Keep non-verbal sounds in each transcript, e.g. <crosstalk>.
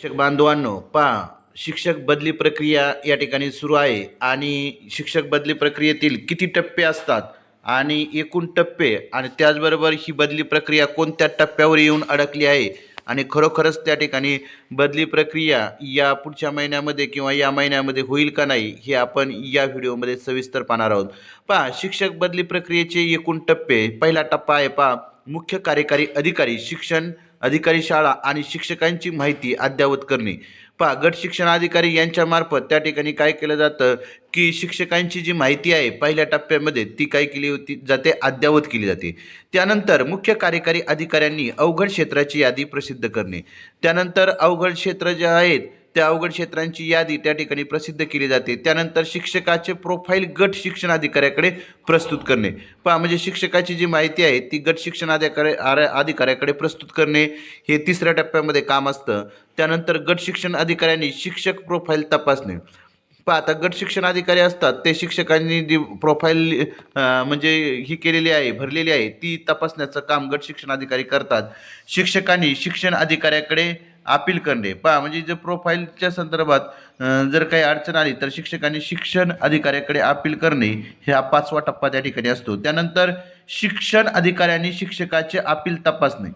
शिक्षक बांधवांनो पहा शिक्षक बदली प्रक्रिया या ठिकाणी सुरू आहे आणि शिक्षक बदली प्रक्रियेतील किती टप्पे असतात आणि एकूण टप्पे आणि त्याचबरोबर ही बदली प्रक्रिया कोणत्या टप्प्यावर येऊन अडकली आहे आणि खरोखरच त्या ठिकाणी बदली प्रक्रिया या पुढच्या महिन्यामध्ये किंवा या महिन्यामध्ये होईल का नाही हे आपण या व्हिडिओमध्ये सविस्तर पाहणार आहोत. पहा शिक्षक बदली प्रक्रियेचे एकूण टप्पे पहिला टप्पा आहे पहा मुख्य कार्यकारी अधिकारी शिक्षण अधिकारी शाळा आणि शिक्षकांची माहिती अद्ययावत करणे. पहा गट शिक्षण अधिकारी यांच्यामार्फत त्या ठिकाणी काय केलं जातं की शिक्षकांची जी माहिती आहे पहिल्या टप्प्यामध्ये ती काय केली होती जाते अद्ययावत केली जाते. त्यानंतर मुख्य कार्यकारी अधिकाऱ्यांनी अवघड क्षेत्राची यादी प्रसिद्ध करणे. त्यानंतर अवघड क्षेत्र जे आहेत त्या अवघड क्षेत्रांची यादी त्या ठिकाणी प्रसिद्ध केली जाते. त्यानंतर शिक्षकाचे प्रोफाईल गट शिक्षण अधिकाऱ्याकडे प्रस्तुत करणे. पहा म्हणजे शिक्षकाची जी माहिती आहे ती गट शिक्षण अधिकाऱ्या आर- अधिकाऱ्याकडे प्रस्तुत करणे हे तिसऱ्या टप्प्यामध्ये काम असतं. त्यानंतर गट शिक्षण अधिकाऱ्यांनी शिक्षक प्रोफाईल तपासणे. पहा आता गट शिक्षण अधिकारी असतात ते शिक्षकांनी जी प्रोफाईल म्हणजे ही केलेली आहे भरलेली आहे ती तपासण्याचं काम गट शिक्षण अधिकारी करतात. शिक्षकांनी शिक्षण अधिकाऱ्याकडे अपील करणे. पहा म्हणजे जर प्रोफाईलच्या संदर्भात जर काही अडचण आली तर शिक्षकांनी शिक्षण अधिकाऱ्याकडे अपील करणे ह्या हा पाचवा टप्पा त्या ठिकाणी असतो. त्यानंतर शिक्षण अधिकाऱ्यांनी शिक्षकाचे अपील तपासणे.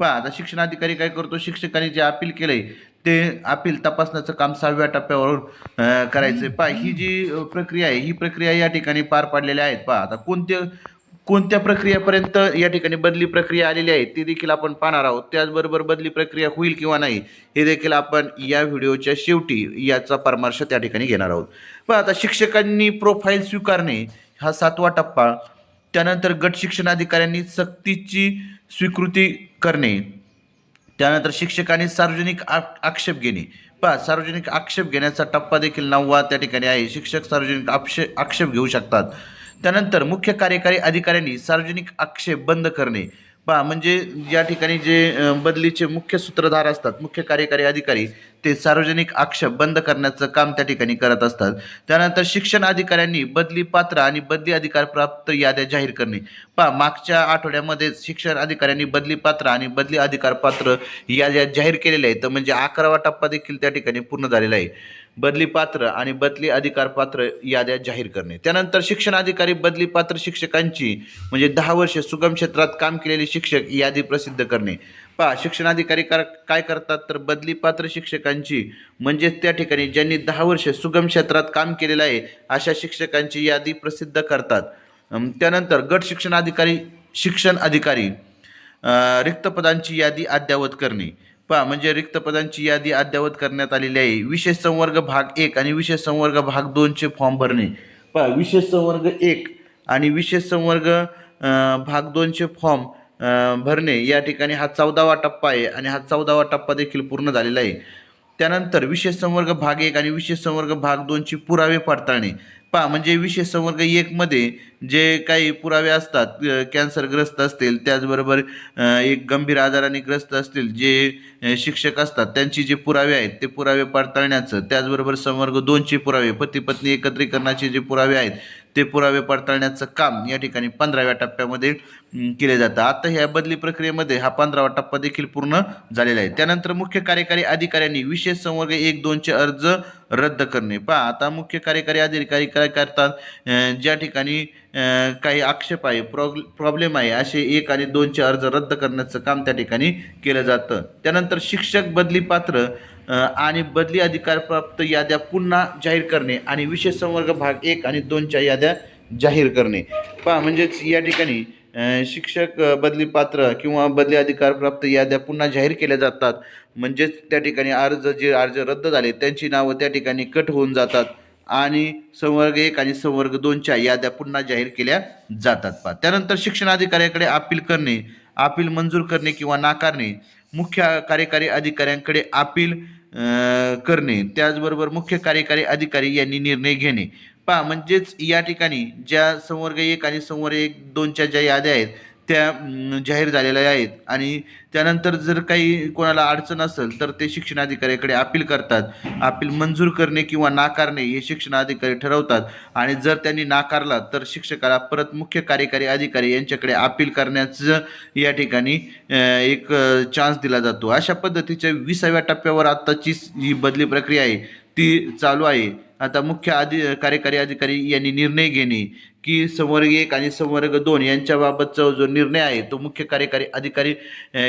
पहा आता शिक्षण अधिकारी काय करतो? शिक्षकांनी जे अपील केलंय ते अपील तपासण्याचं काम सहाव्या टप्प्यावरून करायचं पहा ही जी प्रक्रिया आहे ही प्रक्रिया या ठिकाणी पार पाडलेल्या आहेत. पहा आता कोणते कोणत्या प्रक्रियापर्यंत या ठिकाणी बदली प्रक्रिया आलेली आहे ती देखील आपण पाहणार आहोत. त्याचबरोबर बदली प्रक्रिया होईल किंवा नाही हे देखील आपण या व्हिडिओच्या शेवटी याचा परामर्श त्या ठिकाणी घेणार आहोत. पण आता शिक्षकांनी प्रोफाईल स्वीकारणे हा सातवा टप्पा. त्यानंतर गट शिक्षण अधिकाऱ्यांनी सक्तीची स्वीकृती करणे. त्यानंतर शिक्षकांनी सार्वजनिक आ आक्षेप घेणे. पहा सार्वजनिक आक्षेप घेण्याचा टप्पा देखील नववा त्या ठिकाणी आहे. शिक्षक सार्वजनिक आक्षे आक्षेप घेऊ शकतात. त्यानंतर मुख्य कार्यकारी अधिकाऱ्यांनी सार्वजनिक आक्षेप बंद करणे. पहा म्हणजे या ठिकाणी जे बदलीचे मुख्य सूत्रधार असतात मुख्य कार्यकारी अधिकारी ते सार्वजनिक आक्षेप बंद करण्याचं काम त्या ठिकाणी करत असतात. त्यानंतर शिक्षण अधिकाऱ्यांनी बदली पात्र आणि बदली अधिकार प्राप्त याद्या जाहीर करणे. पहा मागच्या आठवड्यामध्ये शिक्षण अधिकाऱ्यांनी बदली पात्र आणि बदली अधिकार पात्र याद्या जाहीर केलेल्या आहेत. तर म्हणजे अकरावा टप्पा देखील त्या ठिकाणी पूर्ण झालेला आहे. बदली पात्र आणि बदली अधिकार पात्र याद्या जाहीर करणे. त्यानंतर शिक्षण अधिकारी बदली पात्र शिक्षकांची म्हणजे दहा वर्षे सुगम क्षेत्रात काम केलेले शिक्षक यादी प्रसिद्ध करणे. पहा शिक्षणाधिकारी कर काय करतात? तर बदली पात्र शिक्षकांची म्हणजेच त्या ठिकाणी ज्यांनी दहा वर्षे सुगम क्षेत्रात काम केलेलं आहे अशा शिक्षकांची यादी प्रसिद्ध करतात. त्यानंतर गट शिक्षण अधिकारी शिक्षण अधिकारी रिक्त पदांची यादी अद्ययावत करणे. पहा म्हणजे रिक्त पदांची यादी अद्ययावत करण्यात आलेली आहे. विशेष संवर्ग भाग एक आणि विशेष संवर्ग भाग दोनचे फॉर्म भरणे. पहा विशेष संवर्ग एक आणि विशेष संवर्ग भाग दोनचे फॉर्म भरणे. या ठिकाणी हा चौदावा टप्पा आहे आणि हा चौदावा टप्पा देखील पूर्ण झालेला आहे. त्यानंतर विशेष संवर्ग भाग एक आणि विशेष संवर्ग भाग दोनची पुरावे पडताळणे. पा म्हणजे विशेष संवर्ग एकमध्ये जे काही पुरावे असतात कॅन्सरग्रस्त असतील त्याचबरोबर एक गंभीर आजाराने ग्रस्त असतील जे शिक्षक असतात त्यांची जे पुरावे आहेत ते पुरावे पडताळण्याचं त्याचबरोबर संवर्ग दोनचे पुरावे पती पत्नी एकत्रीकरणाचे जे पुरावे आहेत ते पुरावे पडताळण्याचं काम या ठिकाणी पंधराव्या टप्प्यामध्ये केले जातं. आता ह्या बदली प्रक्रियेमध्ये हा पंधरावा टप्पा देखील पूर्ण झालेला आहे. त्यानंतर मुख्य कार्यकारी अधिकाऱ्यांनी विशेष संवर्ग एक दोनचे अर्ज रद्द करणे. पहा आता मुख्य कार्यकारी अधिकारी काय करतात? ज्या ठिकाणी काही आक्षेप आहे प्रॉब्ल प्रॉब्लेम आहे असे एक आणि दोनचे अर्ज रद्द करण्याचं काम त्या ठिकाणी केलं जातं. त्यानंतर शिक्षक बदली पात्र आणि बदली अधिकारप्राप्त याद्या पुन्हा जाहीर करणे आणि विशेष संवर्ग भाग एक आणि दोनच्या याद्या जाहीर करणे. पहा म्हणजेच या ठिकाणी शिक्षक बदली पात्र किंवा बदली अधिकारप्राप्त याद्या पुन्हा जाहीर केल्या जातात. म्हणजेच त्या ठिकाणी अर्ज जे अर्ज रद्द झाले त्यांची नावं त्या ठिकाणी कट होऊन जातात आणि संवर्ग एक आणि संवर्ग दोनच्या याद्या पुन्हा जाहीर केल्या जातात. पहा त्यानंतर शिक्षण अधिकाऱ्याकडे अपील करणे अपील मंजूर करणे किंवा नाकारणे. मुख्य कार्यकारी अधिकाऱ्यांकडे अपील करणे. त्याचबरोबर मुख्य कार्यकारी अधिकारी यांनी निर्णय घेणे. पहा म्हणजेच या ठिकाणी ज्या संवर्ग एक आणि संवर्ग एक दोनच्या ज्या याद्या आहेत त्या जाहीर झालेल्या आहेत. आणि त्यानंतर जर काही कोणाला अडचण असेल तर ते शिक्षणाधिकाऱ्याकडे अपील करतात. अपील मंजूर करणे किंवा नाकारणे हे शिक्षणाधिकारी ठरवतात. आणि जर त्यांनी नाकारला तर शिक्षकाला परत मुख्य कार्यकारी अधिकारी यांच्याकडे अपील करण्याचं या ठिकाणी एक चान्स दिला जातो. अशा पद्धतीच्या विसाव्या टप्प्यावर आत्ताची ही बदली प्रक्रिया आहे ती चालू आहे. आता मुख्य अधि कार्यकारी अधिकारी यांनी निर्णय घेणे की संवर्ग एक आणि संवर्ग दोन यांच्याबाबतचा जो निर्णय आहे तो मुख्य कार्यकारी अधिकारी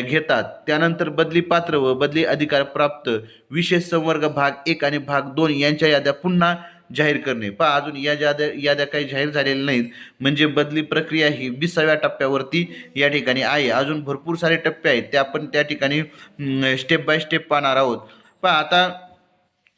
घेतात. त्यानंतर बदली पात्र व बदली अधिकार प्राप्त विशेष संवर्ग भाग एक आणि भाग दोन यांच्या याद्या पुन्हा जाहीर करणे. पहा अजून या याद्या याद्या काही जाहीर झालेल्या नाहीत. म्हणजे बदली प्रक्रिया ही विसाव्या टप्प्यावरती या ठिकाणी आहे. अजून भरपूर सारे टप्पे आहेत. ते आपण त्या ठिकाणी स्टेप बाय स्टेप पाहणार आहोत. पहा आता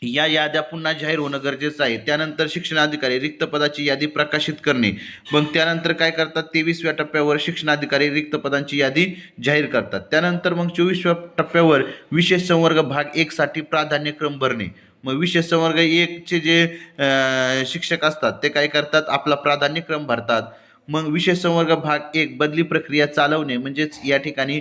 या याद्या पुन्हा जाहीर होणं गरजेचं आहे. त्यानंतर शिक्षणाधिकारी रिक्त पदाची यादी प्रकाशित करणे. मग त्यानंतर काय करतात? तेवीसव्या टप्प्यावर शिक्षणाधिकारी रिक्त पदांची यादी जाहीर करतात. त्यानंतर मग चोवीसव्या टप्प्यावर विशेष संवर्ग भाग एकसाठी प्राधान्यक्रम भरणे. मग विशेष संवर्ग एकचे जे शिक्षक असतात ते काय करतात? आपला प्राधान्यक्रम भरतात. मग विशेष संवर्ग भाग एक बदली प्रक्रिया चालवणे. म्हणजेच या ठिकाणी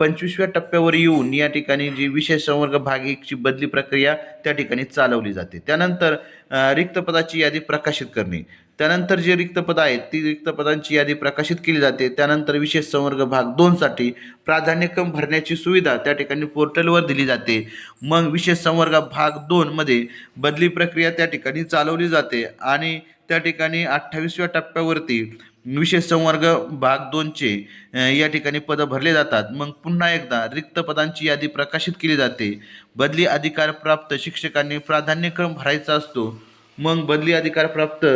पंचवीसव्या टप्प्यावर येऊन या ठिकाणी जी विशेष संवर्ग भाग एकची बदली प्रक्रिया त्या ठिकाणी चालवली जाते. त्यानंतर रिक्तपदाची रिक्त पदाची यादी प्रकाशित करणे. त्यानंतर जे रिक्त पद आहेत ती रिक्त पदांची यादी प्रकाशित केली जाते. त्यानंतर विशेष संवर्ग भाग दोनसाठी प्राधान्यक्रम भरण्याची सुविधा त्या ठिकाणी पोर्टलवर दिली जाते. मग विशेष संवर्ग भाग दोनमध्ये बदली प्रक्रिया त्या ठिकाणी चालवली जाते आणि त्या ठिकाणी अठ्ठावीसव्या टप्प्यावरती विशेष संवर्ग भाग दोनचे या ठिकाणी पदं भरले जातात. मग पुन्हा एकदा रिक्त पदांची यादी प्रकाशित केली जाते. बदली अधिकार प्राप्त शिक्षकांनी प्राधान्यक्रम भरायचा असतो. मग बदली अधिकार प्राप्त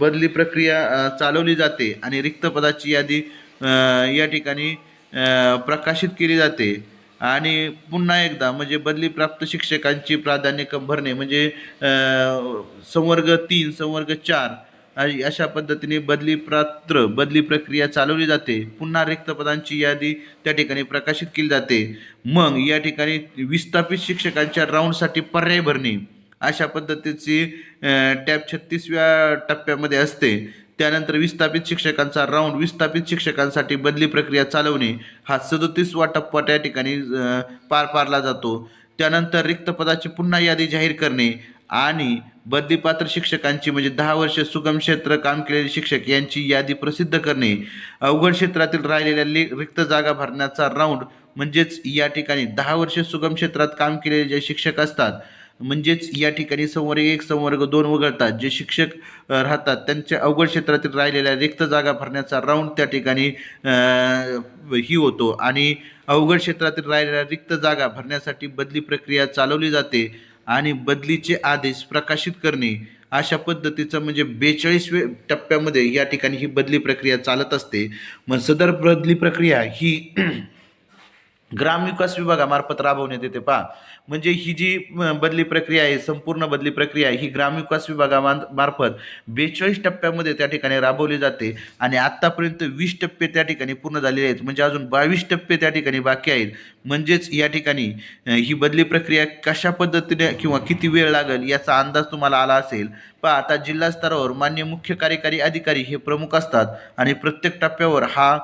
बदली प्रक्रिया चालवली जाते आणि रिक्त पदाची यादी या ठिकाणी प्रकाशित केली जाते. आणि पुन्हा एकदा म्हणजे बदली प्राप्त शिक्षकांची प्राधान्यक्रम भरणे म्हणजे संवर्ग तीन संवर्ग चार अशा पद्धतीने बदली पात्र बदली प्रक्रिया चालवली जाते. पुन्हा रिक्त पदांची यादी त्या ठिकाणी प्रकाशित केली जाते. मग या ठिकाणी विस्थापित शिक्षकांच्या राऊंडसाठी पर्याय भरणे. अशा पद्धतीची टॅब छत्तीसव्या टप्प्यामध्ये असते. त्यानंतर विस्थापित शिक्षकांचा राऊंड विस्थापित शिक्षकांसाठी बदली प्रक्रिया चालवणे हा सदोतीसवा टप्पा त्या ठिकाणी पार पारला जातो. त्यानंतर रिक्त पदाची पुन्हा यादी जाहीर करणे. आणि बदलीपात्र शिक्षकांची म्हणजे दहा वर्ष सुगम क्षेत्र काम केलेले शिक्षक यांची यादी प्रसिद्ध करणे अवघड क्षेत्रातील राहिलेल्या ले रिक्त जागा भरण्याचा राऊंड म्हणजेच या ठिकाणी दहा वर्ष सुगम क्षेत्रात काम केलेले जे शिक्षक असतात म्हणजेच या ठिकाणी संवर्ग एक संवर्ग दोन वगळतात जे शिक्षक राहतात त्यांच्या अवघड क्षेत्रातील राहिलेल्या रिक्त जागा भरण्याचा राऊंड त्या ठिकाणी ही होतो. आणि अवघड क्षेत्रातील राहिलेल्या रिक्त जागा भरण्यासाठी बदली प्रक्रिया चालवली जाते. आणि बदलीचे आदेश प्रकाशित करणे अशा पद्धतीचं म्हणजे बेचाळीसवे टप्प्यामध्ये या ठिकाणी ही बदली प्रक्रिया चालत असते. मग सदर बदली प्रक्रिया ही <clears throat> ग्रामविकास विभागामार्फत राबवण्यात येते. पहा म्हणजे ही जी बदली प्रक्रिया आहे संपूर्ण बदली प्रक्रिया ही ग्रामविकास विभागामार्फत मार्फत बेचाळीस टप्प्यामध्ये त्या ठिकाणी राबवली जाते आणि आत्तापर्यंत वीस टप्पे त्या ठिकाणी पूर्ण झालेले आहेत. म्हणजे अजून बावीस टप्पे त्या ठिकाणी बाकी आहेत. म्हणजेच या ठिकाणी ही बदली प्रक्रिया कशा पद्धतीने किंवा किती वेळ लागेल याचा अंदाज तुम्हाला आला असेल पण आता जिल्हा स्तरावर मान्य मुख्य कार्यकारी अधिकारी हे प्रमुख असतात आणि प्रत्येक टप्प्यावर हा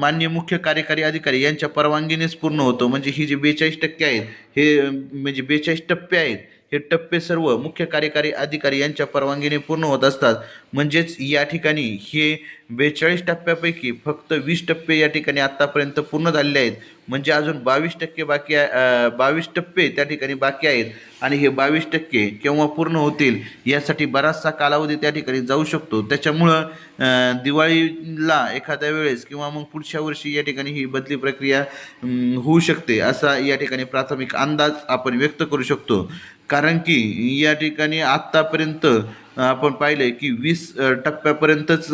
मान्य मुख्य कार्यकारी अधिकारी यांच्या परवानगीनेच पूर्ण होतो. म्हणजे ही जी बेचाळीस टक्के आहेत हे म्हणजे बेचाळीस टप्पे आहेत हे टप्पे सर्व मुख्य कार्यकारी अधिकारी यांच्या परवानगीने पूर्ण होत असतात. म्हणजेच या ठिकाणी हे बेचाळीस टप्प्यापैकी फक्त वीस टप्पे या ठिकाणी आत्तापर्यंत पूर्ण झालेले आहेत. म्हणजे अजून बावीस टक्के बाकी बावीस टप्पे त्या ठिकाणी बाकी आहेत आणि हे बावीस टक्के केव्हा पूर्ण होतील यासाठी बराचसा कालावधी त्या ठिकाणी जाऊ शकतो. त्याच्यामुळं दिवाळीला एखाद्या वेळेस किंवा मग पुढच्या वर्षी या ठिकाणी ही बदली प्रक्रिया होऊ शकते असा या ठिकाणी प्राथमिक अंदाज आपण व्यक्त करू शकतो. कारण की या ठिकाणी आत्तापर्यंत आपण पाहिलं की वीस टप्प्यापर्यंतच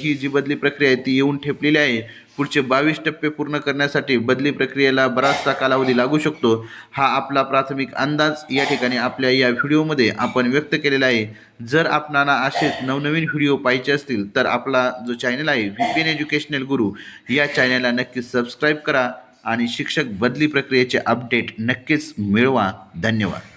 ही जी बदली प्रक्रिया आहे ती येऊन ठेपलेली आहे. पुढचे बावीस टप्पे पूर्ण करण्यासाठी बदली प्रक्रियेला बराचसा कालावधी लागू शकतो. हा आपला प्राथमिक अंदाज या ठिकाणी आपल्या या व्हिडिओमध्ये आपण व्यक्त केलेला आहे. जर आपणाला असेच नवनवीन व्हिडिओ पाहिजे असतील तर आपला जो चॅनल आहे व्ही पी एन एज्युकेशनल गुरु या चॅनलला नक्कीच सबस्क्राईब करा आणि शिक्षक बदली प्रक्रियेचे अपडेट नक्कीच मिळवा. धन्यवाद.